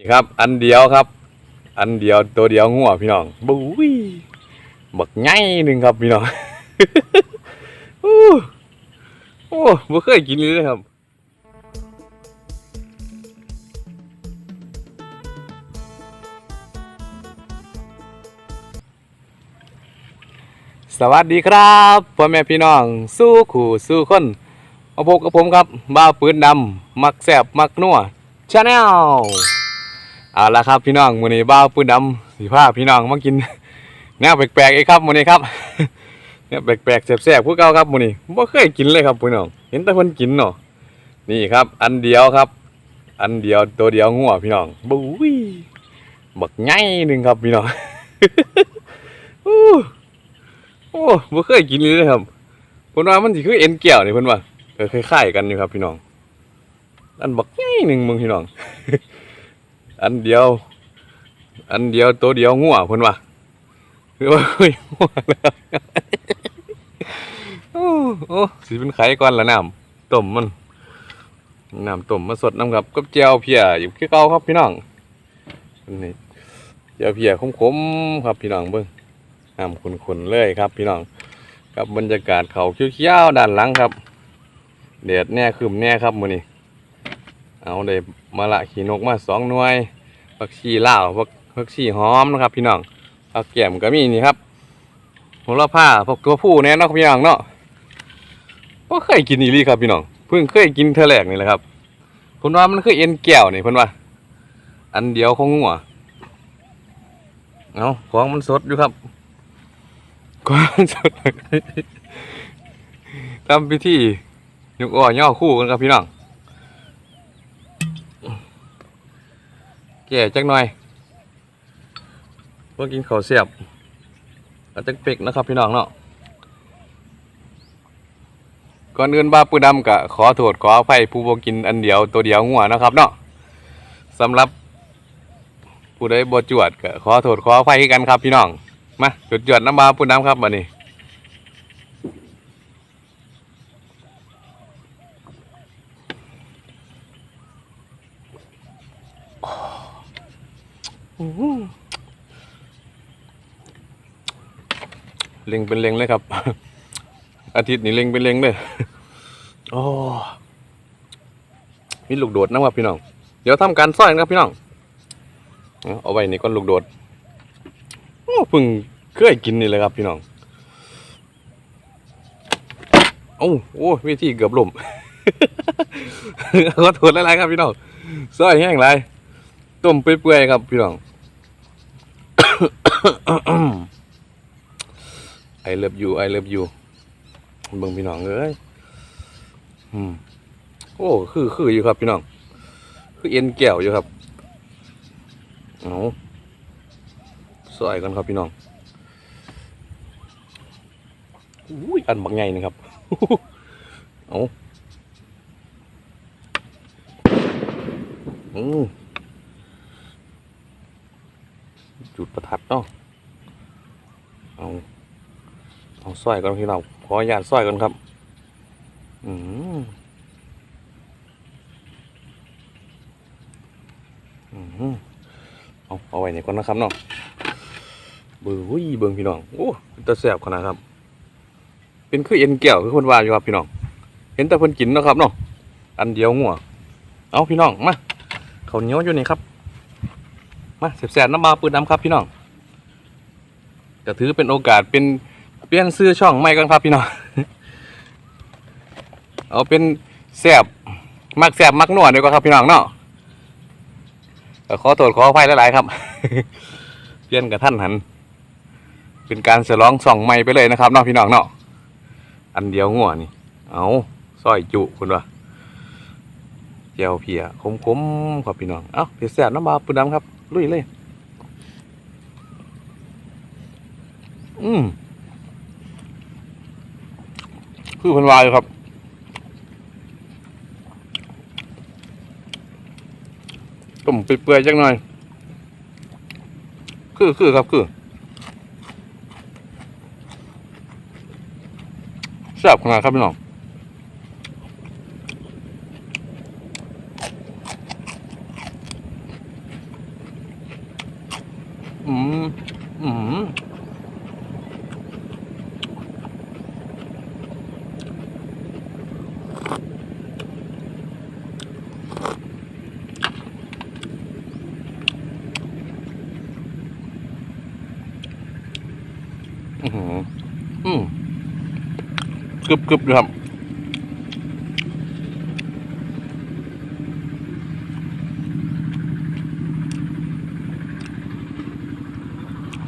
นี่ครับ อันเดียวครับ อันเดียวตัวเดียวงัวพี่น้องบุ้ยบักไงหนึ่งครับพี่น้องโอ้โอ้บ่เคยกินเลยครับสวัสดีครับพ่อแม่พี่น้อง สู้ขู่สู้คนมาพบกับผมครับบ้าปืนดำมักแสบมักนัวชาแนล เอาละครับพี่น้องมื้อนี้บ้าวปืนดำสีผ้าพี่น้องมากินแนวแปลกๆอีกครับมื้อนี้ครับแนวแปลกๆแสบๆพวกเก่าครับมื้อนี้บ่เคยกินเลยครับพี่น้อง เห็นแต่เพิ่นกินเนาะนี่ครับ อันเดียวครับ อันเดียวตัวเดียวงัวพี่น้องบุ้ยบักไงหนึ่งครับพี่น้องโอ้โอ้บ่เคยกินเลยครับเพิ่นว่ามันสิคือเอ็นแก้วนี่เพิ่นว่าเออคล้ายๆกันอยู่ครับพี่น้องอันบักใหญ่หนึ่งมึงพี่น้อง อันเดียว อันเดียวตัวเดียวงัวเพิ่นว่าคือว่าเฮ้ยงัวแล้วโอ้โอ้สิเป็นไข่ก่อนละน้ำต้มมันน้ำต้มมาสดน้ำครับกับแจวเพียอยู่คือเก่าครับพี่น้องนนี้แจวเพียขมๆครับพี่น้องเบิ่งน้ำขุนๆเลยครับ พี่น้องกับบรรยากาศเขาเขียวๆด้านหลังครับแดดแน่คืมแน่ครับมือนี้เอาได้มาละขี่นกมาสองหน่วย ผักชีลาวผักผักชีหอมนะครับ พี่น้องผักแก้มก็มีนี่ครับโหระพาพวกตัวผู้แน่นาะพี่น้องเนาะก็เคยกินอีหลีครับพี่น้องเพิ่งเคยกินเทแรกนี่แหละครับเพิ่นว่ามันคือเอ็นแก้วนี่เพิ่นว่า อันเดียวของงัวเอาของมันสดอยู่ครับก่อนจะทำพิธียกอ่อย่อคู่กันครับพี่น้อง แก่จักหน่อยเพื่อกินข้าวเสียบกระตึกเป็กนะครับพี่น้องเนาะก่อนอื่นบ้าปืนดำกะขอโทษขออภัยผู้บกินอันเดียวตัวเดียวงัวนะครับเนาะสำหรับผู้ใดบ่จวดก็ขอโทษขออภัยกันครับพี่น้องมาจุดหยดน้ำบ้าปุ่นน้ำครับมานี่ เล็งเป็นเล็งเลยครับ อาทิตย์นี้เล็งเป็นเล็งเลยโอ้มีลูกโดดนะครับพี่น้อง เดี๋ยวทำการซ่อยนะครับพี่น้อง เอาไว้นี่ก้อนลูกโดดโอ้พิ่งเคยกินนี่เลยครับพี่น้องโอ้โอ้วิธีเกือบล่มขอโทษหลายๆครับพี่น้องซอยแห้งไรต้มเปื่อยๆครับพี่น้อง ไอเลิฟยูไอเลิฟยูเบิ่งพี่น้องเอ้ยอืมโอ้คือคืออยู่ครับพี่น้อง คือเอ็นแก้วอยู่ครับเอาซอยกันครับพี่น้องอุ้ยอันบักไงนี่ครับเอาอืม จุดประทัดเนาะเอาเอาซอยกันพี่น้องขออนุญาตซอยกันครับ อืมอืมเอาเอาไว้นี่ก่อนนะครับเนาะเบิ่งอุ้ยเบิ่งพี่น้องโอ้ตาแสบขนาดครับ เป็นคือเอ็นแก้วคือคนว่าอยู่ครับพี่น้อง เห็นแต่เพิ่นกินนะครับเนาะอันเดียวงัวเอาพี่น้องมาเขาเหนียวอยู่นี่ครับ มาแสบๆน้ำมาปืนน้ำครับพี่น้องจะถือเป็นโอกาสเป็นเปลี่ยนซื้อช่องใหม่กันครับพี่น้องเอาเป็นแสบมักแสบมักนวดดีกว่าครับพี่น้องเนาะขอโทษขออภัยหลายๆครับเปลี่ยนกับท่านหัน เป็นการฉลองส่องใหม่ไปเลยนะครับเนาะพี่น้องเนาะอันเดียวงัวนี่เอาซอยจุคุณวะเจียวเพียคมๆครับพี่น้อง เอ้าเพียแสบน้ำบาปูดำครับ ลุยเลย อืมคือพันวายครับ ต้มเปื่อยๆจังหน่อย คือคือครับคือแซ่บขนาดครับพี่น้อง อืมอืมกึบกึบเลยครับ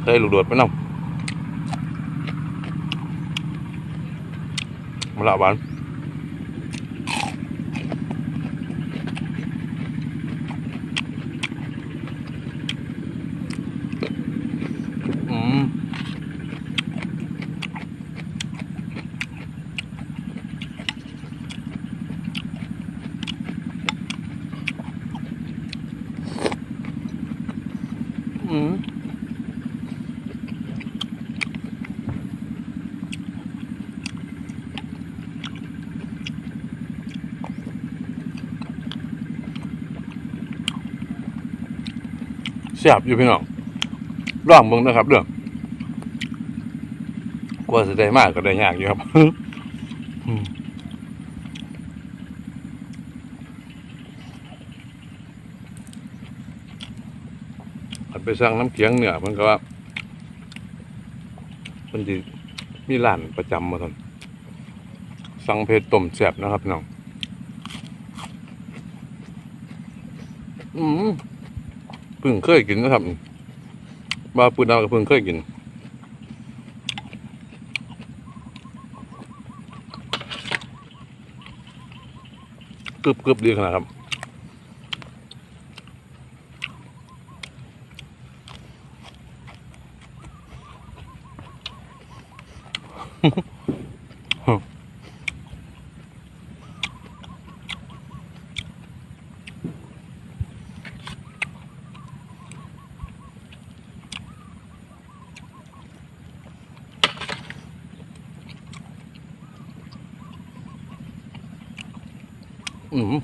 ใส่ลูกโดดไปน้ำมาละหวานอืมอืม แซ่บอยู่พี่น้องร่องเบิ่งนะครับเรื่องกว่าจะได้มากก็ได้ยากอยู่ครับอันไปสั่งน้ำเคียงเหนือมันก็ว่ามันจะมีร้านประจำมาทนสั่งเพชรต้มแซ่บนะครับน้อง อืม เพิ่งเคยกินนะครับบาปูดาวก็เพิ่งเคยกินกรึบกรึบดีขนาดครับ อืม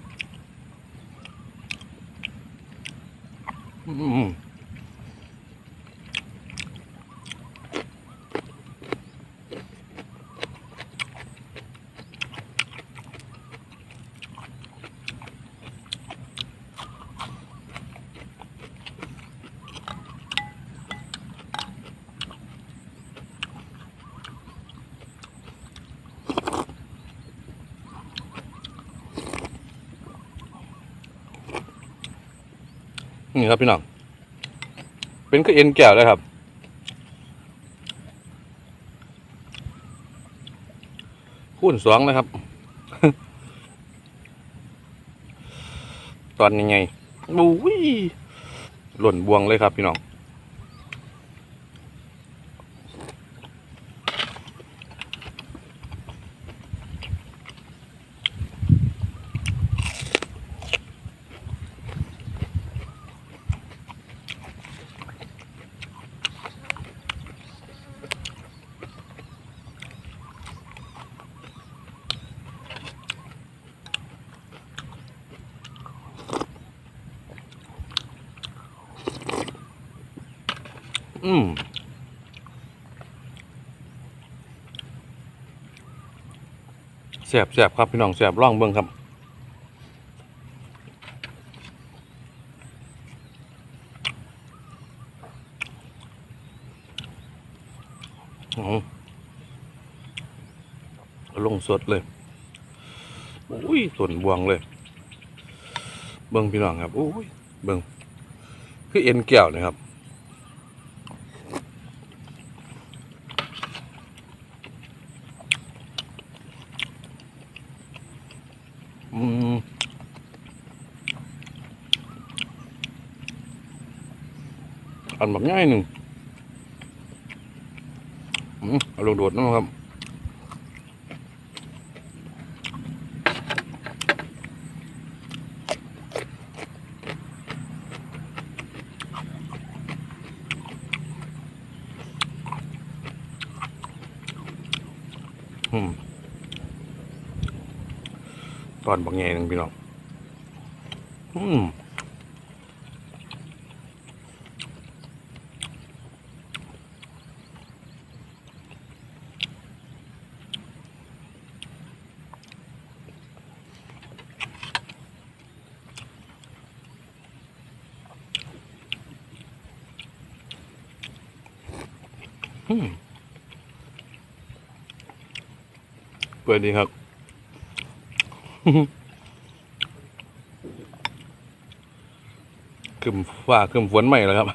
อืม นี่ครับพี่น้อง เป็นก็เอ็นแก้วเลยครับ คูณสองนะครับ ตอนยังไงบุ้ยหล่นบวงเลยครับพี่น้อง อืมแสบแสบครับพี่น้องแสบร่องเบิ้งครับอ๋อเอาลงสดเลยอุ้ยส่วนบวงเลย เบิ้งพี่น้องครับอุ้ยเบิ้งคือเอ็นแก้วนะครับ อืมอันแบบ ง่ายหนึ่งอืมเอาลงโดดนะครับอืมตอนบางแงหนึ่งพี่น้องอืม เปิดดีครับขึ้นฟ้าขึ้นฝนใหม่แล้วครับ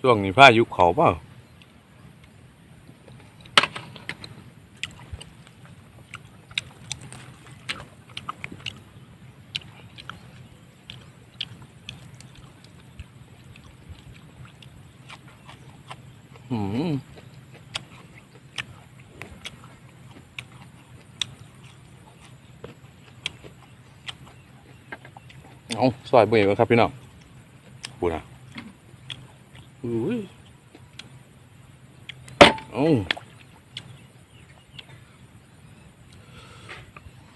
ช่วงนี้ผ้ายุเขาเปล่าอืมเอา ซอยเบยก่อนครับพี่น้องปูนะอุ้ยเอา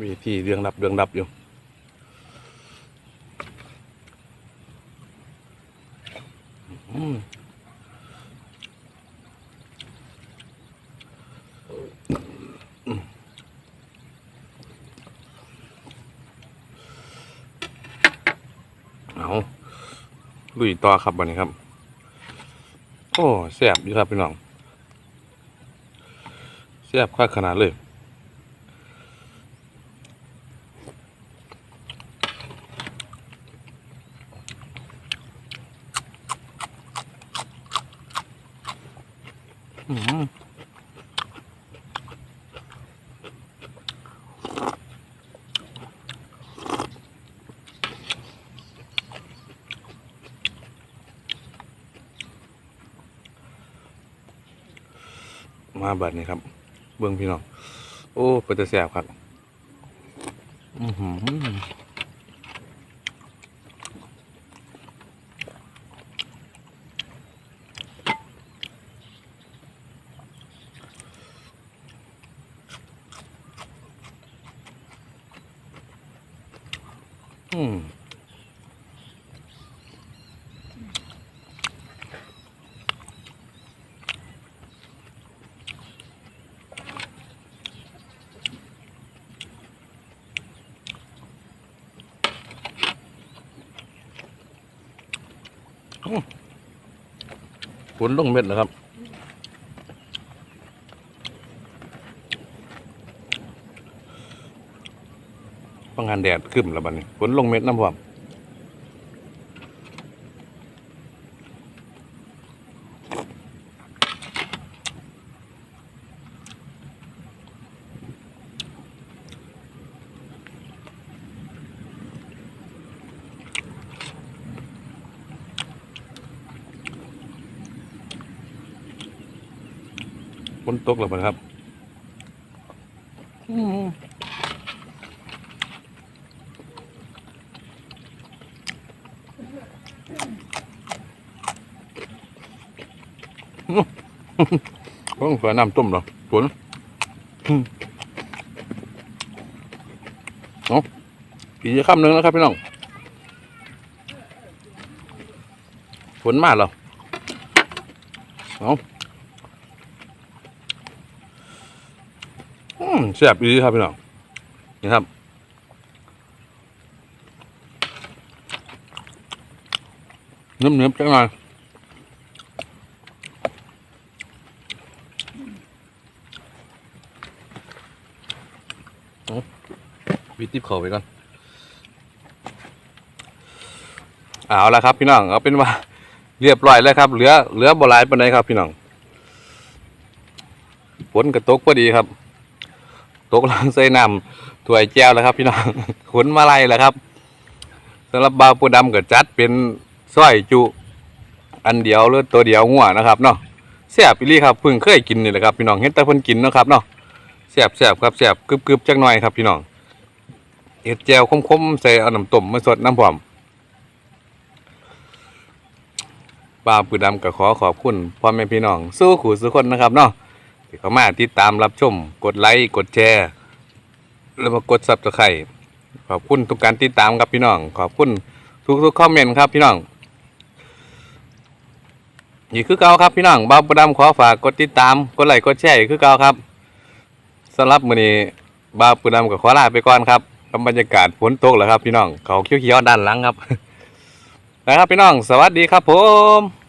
มีที่เรื่องดับเรื่องดับอยู่อืมเอา ลุยต่อครับวันนี้ครับ โอ้แซ่บดีครับพี่น้องแซ่บค่าขนาดเลย อืม มาบัดนี้ครับ เบื้องพี่น้อง โอ้เป็นแต่แสบครับอือหืออืมฝ นลงเม็ดแล้วครับป้องกันแดดขึ้นแล้วบัดนี้ฝนลงเม็ดน้ำพร้อม ตกแล้วบัดครับอืมเพิ่งเผื่น้ำต้มหรอฝนอืมเอาอีกคำหนึ่งแล้วครับพี่น้องฝนมาเหรอเอาอื แซ่บอีครับพี่น้องนี่ครับเนื้อเนื้อจังหน่อยวิติบเขาไปก่อนเอาละครับพี่น้องเอาเป็นว่าเรียบร้อยแล้วครับ เหลือเหลือบหลายปานใดครับพี่น้องฝนกระตกพอดีครับ ตกลังใส่น้ำถ้วยแก้วแล้วครับพี่น้องขนมาไล่แล้วครับสำหรับบาปูดำก็จัดเป็นสร้อยจุ อันเดียวหรือตัวเดียวงัวนะครับเนาะแซ่บอีหลีครับเพิ่งเคยกินนี่แหละครับพี่น้องเห็นแต่เพิ่นกินนะครับเนาะแซ่บแซ่บครับแซ่บกรึบกึบจักหน่อยครับพี่น้องเห็ดแจวคมๆใส่เอาน้ำต้มมาสดน้ำพร้อมป้าปือดำก็ขอขอบคุณพ่อแม่พี่น้อง สู้ขู่สู้คนนะครับเนาะ เข้ามาติดตามรับชม กดไลค์กดแชร์ แล้วมากดซับสไครต์ขอบคุณทุกการติดตามครับพี่น้อง ขอบคุณทุกๆคอมเมนต์ครับพี่น้องนี่คือเก่าครับพี่น้องบ้าปือดำขอฝากกดติดตามกดไลค์กดแชร์อีกคือเก่าครับสำหรับมื้อนี้บ้าปืนดำกับขอลาไปก่อนครับกับบรรยากาศฝนตกแล้วครับพี่น้องเขาเขียวๆด้านหลังครับนะครับพี่น้อง สวัสดีครับผม